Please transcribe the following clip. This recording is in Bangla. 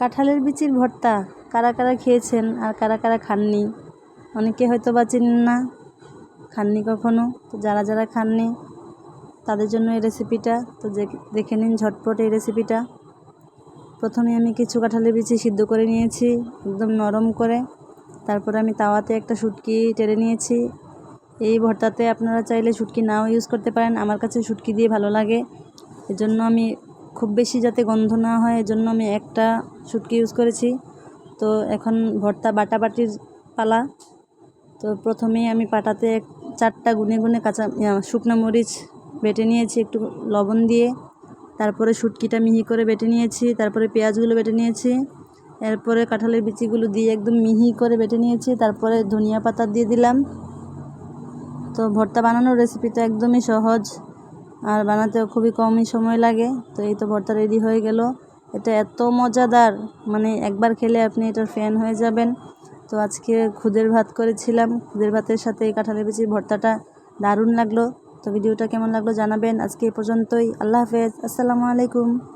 কাঁঠালের বিচির ভর্তা কারা কারা খেয়েছেন আর কারা কারা খাননি? অনেকে হয়তো বা চিনেন না, খাননি কখনো। তো যারা যারা খাননি, তাদের জন্য এই রেসিপিটা তো দেখে নিন ঝটপট এই রেসিপিটা প্রথমে আমি কিছু কাঁঠালের বিচি সিদ্ধ করে নিয়েছি, একদম নরম করে। তারপরে আমি তাওয়াতে একটা শুটকি টেরে নিয়েছি। এই ভর্তাতে আপনারা চাইলে শুটকি নাও ইউজ করতে পারেন। আমার কাছে শুটকি দিয়ে ভালো লাগে। এজন্য আমি খুব বেশি যাতে গন্ধ না হয়, এজন্য আমি একটা শুটকি ইউজ করেছি। তো এখন ভর্তা বাটাবাটির পালা। তো প্রথমেই আমি পাটাতে চারটা গুনে গুনে কাঁচা শুকনো মরিচ বেটে নিয়েছি, একটু লবণ দিয়ে। তারপরে শুটকিটা মিহি করে বেটে নিয়েছি, তারপরে পেঁয়াজগুলো বেটে নিয়েছি। এরপরে কাঁঠালের বিচিগুলো দিয়ে একদম মিহি করে বেটে নিয়েছি, তারপরে ধনিয়া পাতা দিয়ে দিলাম। তো ভর্তা বানানোর রেসিপিটা একদমই সহজ। আর বানাতেও খুবই কমই সময় লাগে। তো এই তো ভর্তা রেডি হয়ে গেল। এটা এত মজাদার। মানে একবার খেলে আপনি এটার ফ্যান হয়ে যাবেন। তো আজকে খুদের ভাত করেছিলাম। খুদের ভাতের সাথে এই কাঁঠালের বিচির ভর্তাটা দারুণ লাগল। তো ভিডিওটা কেমন লাগল জানাবেন। আজকে এ পর্যন্তই। আল্লাহ হাফেজ। আসসালামু আলাইকুম।